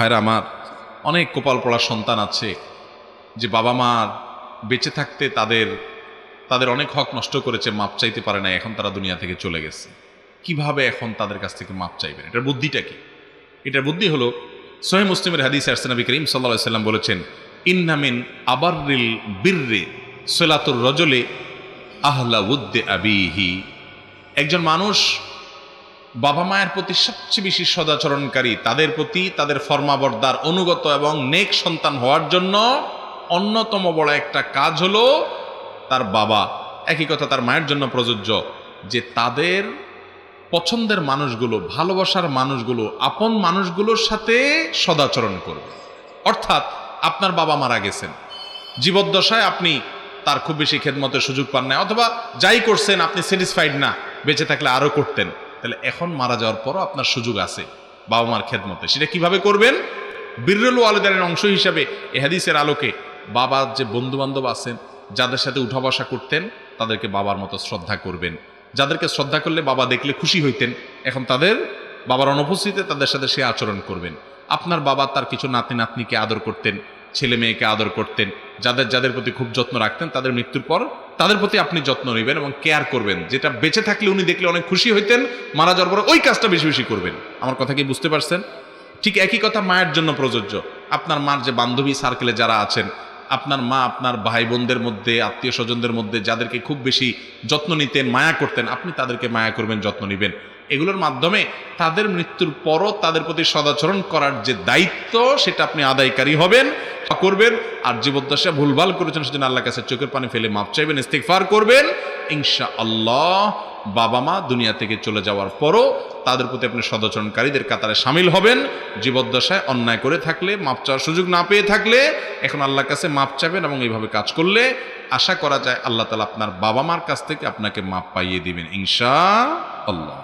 ভাইরা, আমার অনেক কপাল পড়া সন্তান আছে যে বাবা মার বেঁচে থাকতে তাদের তাদের অনেক হক নষ্ট করেছে, মাপ চাইতে পারে না এখন তারা দুনিয়া থেকে চলে গেছে। কীভাবে এখন তাদের কাছ থেকে মাপ চাইবেন? এটার বুদ্ধিটা কি? এটার বুদ্ধি হলো সোহেব মুসলিমের হাদিস আরসানবী করিম সাল্লা সাল্লাম বলেছেন ইন্নামিন আবারিল বীররে সোলাতুর রজলে আহলা উদ্দে আবিহি। একজন মানুষ বাবা মায়ের প্রতি সবচেয়ে বেশি সদাচরণকারী, তাদের প্রতি তাদের ফর্মাবর্দার অনুগত এবং নেক সন্তান হওয়ার জন্য অন্যতম বড় একটা কাজ হলো তার বাবা। একই কথা তার মায়ের জন্য প্রযোজ্য যে তাদের পছন্দের মানুষগুলো, ভালোবাসার মানুষগুলো, আপন মানুষগুলোর সাথে সদাচরণ করবে। অর্থাৎ আপনার বাবা মারা গেছেন। জীবদ্দশায় আপনি তার খুব বেশি খেদমতের সুযোগ পান না অথবা যাই করছেন আপনি স্যাটিসফাইড না, বেঁচে থাকলে আরও করতেন। তাহলে এখন মারা যাওয়ার পরও আপনার সুযোগ আছে বাবা মার খেদমতে। সেটা কীভাবে করবেন? বিরল আলদারের অংশ হিসাবে এহাদিসের আলোকে বাবার যে বন্ধু বান্ধব আছেন, যাদের সাথে উঠা বসা করতেন, তাদেরকে বাবার মতো শ্রদ্ধা করবেন। যাদেরকে শ্রদ্ধা করলে বাবা দেখলে খুশি হইতেন, এখন তাদের বাবার অনুপস্থিতিতে তাদের সাথে সে আচরণ করবেন। আপনার বাবা তার কিছু নাতি নাতনিকে আদর করতেন ছেলে মেয়েকে আদর করতেন, যাদের যাদের প্রতি খুব যত্ন রাখতেন, তাদের মৃত্যুর পর তাদের প্রতি আপনি যত্ন নেবেন এবং কেয়ার করবেন। যেটা বেঁচে থাকলে উনি দেখলে অনেক খুশি হইতেন, মারা যাওয়ার পর ওই কাজটা বেশি বেশি করবেন। আমার কথা কি বুঝতে পারছেন? ঠিক একই কথা মায়ের জন্য প্রযোজ্য। আপনার মার যে বান্ধবী সার্কেলে যারা আছেন, আপনার মা, আপনার ভাই বোনদের মধ্যে আত্মীয় স্বজনদের মধ্যে যাদেরকে খুব বেশি যত্ন নিতেন, মায়া করতেন, আপনি তাদেরকে মায়া করবেন, যত্ন নেবেন। এগুলোর মাধ্যমে তাদের মৃত্যুর পরও তাদের প্রতি সদাচরণ করার যে দায়িত্ব, সেটা আপনি আদায়কারী হবেন। করবেন আর জীবদ্দশা ভুলভাল করেছেন, সেজন্য আল্লাহ কাছে চোখের পানি ফেলে মাপ চাইবেন ইস্তেকফার করবেন। ইনশা আল্লাহ বাবা মা দুনিয়া থেকে চলে যাওয়ার পরও তাদের প্রতি আপনি সদাচরণকারীদের কাতারে সামিল হবেন। জীবদ্দশায় অন্যায় করে থাকলে, মাপ চাওয়ার সুযোগ না পেয়ে থাকলে এখন আল্লাহর কাছে মাপ চাবেন এবং এইভাবে কাজ করলে আশা করা যায় আল্লাহ তালা আপনার বাবা মার কাছ থেকে আপনাকে মাপ পাইয়ে দিবেন ইনশা আল্লাহ